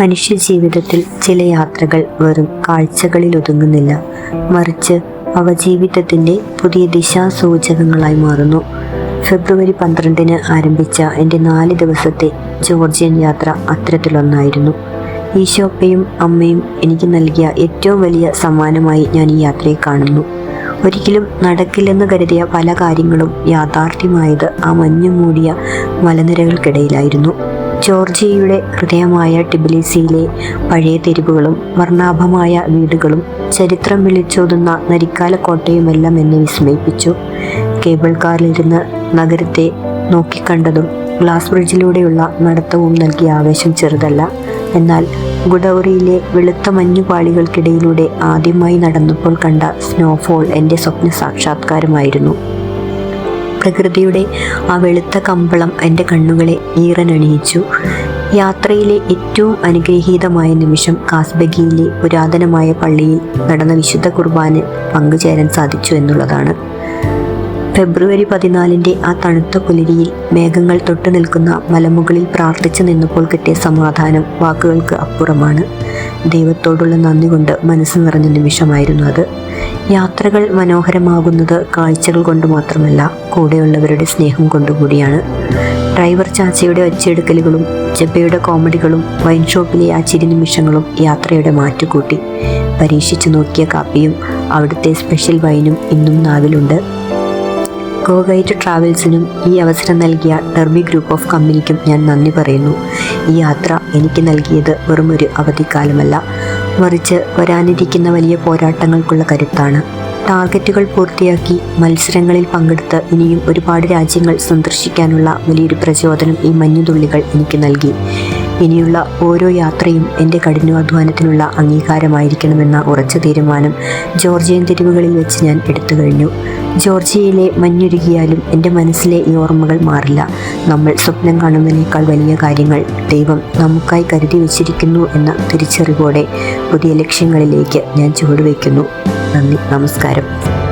മനുഷ്യ ജീവിതത്തിൽ ചില യാത്രകൾ വെറും കാഴ്ചകളിൽ ഒതുങ്ങുന്നില്ല. മറിച്ച് അവ ജീവിതത്തിന്റെ പുതിയ ദിശാസൂചകങ്ങളായി മാറുന്നു. ഫെബ്രുവരി പന്ത്രണ്ടിന് ആരംഭിച്ച എന്റെ നാല് ദിവസത്തെ ജോർജിയൻ യാത്ര അത്തരത്തിലൊന്നായിരുന്നു. ഈശോപ്പയും അമ്മയും എനിക്ക് നൽകിയ ഏറ്റവും വലിയ സമ്മാനമായി ഞാൻ ഈ യാത്രയെ കാണുന്നു. ഒരിക്കലും നടക്കില്ലെന്ന് കരുതിയ പല കാര്യങ്ങളും യാഥാർത്ഥ്യമായത് ആ മഞ്ഞു മൂടിയ മലനിരകൾക്കിടയിലായിരുന്നു. ജോർജിയയുടെ ഹൃദയമായ ടിബിലിസിയിലെ പഴയ തെരുവുകളും വർണാഭമായ വീടുകളും ചരിത്രം വിളിച്ചോതുന്ന നരിക്കാല കോട്ടയുമെല്ലാം എന്നെ വിസ്മയിപ്പിച്ചു. കേബിൾ കാറിലിരുന്ന് നഗരത്തെ നോക്കിക്കണ്ടതും ഗ്ലാസ് ബ്രിഡ്ജിലൂടെയുള്ള നടത്തവും നൽകിയ ആവേശം ചെറുതല്ല. എന്നാൽ ഗുഡൌറിയിലെ വെളുത്ത മഞ്ഞുപാളികൾക്കിടയിലൂടെ ആദ്യമായി നടന്നപ്പോൾ കണ്ട സ്നോഫോൾ എന്റെ സ്വപ്ന സാക്ഷാത്കാരമായിരുന്നു. പ്രകൃതിയുടെ ആ വെളുത്ത കമ്പളം എന്റെ കണ്ണുകളെ ഈറനണിയിച്ചു. യാത്രയിലെ ഏറ്റവും അനുഗ്രഹീതമായ നിമിഷം കാസ്ബഗിയിലെ പുരാതനമായ പള്ളിയിൽ നടന്ന വിശുദ്ധ കുർബാന പങ്കുചേരാൻ സാധിച്ചു എന്നുള്ളതാണ്. ഫെബ്രുവരി പതിനാലിന്റെ ആ തണുത്ത പുലരിയിൽ മേഘങ്ങൾ തൊട്ടു നിൽക്കുന്ന മലമുകളിൽ പ്രാർത്ഥിച്ചു നിന്നപ്പോൾ കിട്ടിയ സമാധാനം വാക്കുകൾക്ക് അപ്പുറമാണ്. ദൈവത്തോടുള്ള നന്ദി കൊണ്ട് മനസ്സ് നിറഞ്ഞ നിമിഷമായിരുന്നു അത്. യാത്രകൾ മനോഹരമാകുന്നത് കാഴ്ചകൾ കൊണ്ട് മാത്രമല്ല കൂടെയുള്ളവരുടെ സ്നേഹം കൊണ്ടുകൂടിയാണ് ഡ്രൈവർ ചാച്ചയുടെ ഒച്ചയെടുക്കലുകളും ജബ്ബയുടെ കോമഡികളും വൈൻ ഷോപ്പിലെ ആ ചിരി നിമിഷങ്ങളും യാത്രയുടെ മാറ്റുകൂട്ടി. പരീക്ഷിച്ചു നോക്കിയ കാപ്പിയും അവിടുത്തെ സ്പെഷ്യൽ വൈനും ഇന്നും നാവിലുണ്ട്. ഗോ ഗൈഡ് ട്രാവൽസിനും ഈ അവസരം നൽകിയ ഡെർബി ഗ്രൂപ്പ് ഓഫ് കമ്പനിക്കും ഞാൻ നന്ദി പറയുന്നു. ഈ യാത്ര എനിക്ക് നൽകിയത് വെറും ഒരു അവധിക്കാലമല്ല. മറിച്ച് വരാനിരിക്കുന്ന വലിയ പോരാട്ടങ്ങൾക്കുള്ള കരുത്താണ്. ടാർഗറ്റുകൾ പൂർത്തിയാക്കി മത്സരങ്ങളിൽ പങ്കെടുത്ത് ഇനിയും ഒരുപാട് രാജ്യങ്ങൾ സന്ദർശിക്കാനുള്ള വലിയൊരു പ്രചോദനം ഈ മഞ്ഞുതുള്ളികൾ എനിക്ക് നൽകി. ഇനിയുള്ള ഓരോ യാത്രയും എന്റെ കഠിനാധ്വാനത്തിനുള്ള അംഗീകാരമായിരിക്കണമെന്ന ഉറച്ച തീരുമാനം ജോർജിയൻ തെരുവുകളിൽ വെച്ച് ഞാൻ എടുത്തു കഴിഞ്ഞു. ജോർജിയയിലെ മഞ്ഞുരുകിയാലും എന്റെ മനസ്സിലെ ഈ ഓർമ്മകൾ മാറില്ല. നമ്മൾ സ്വപ്നം കാണുന്നതിനേക്കാൾ വലിയ കാര്യങ്ങൾ ദൈവം നമുക്കായി കരുതി വച്ചിരിക്കുന്നു എന്ന തിരിച്ചറിവോടെ പുതിയ ലക്ഷ്യങ്ങളിലേക്ക് ഞാൻ ചുവടുവയ്ക്കുന്നു. നന്ദി നമസ്കാരം.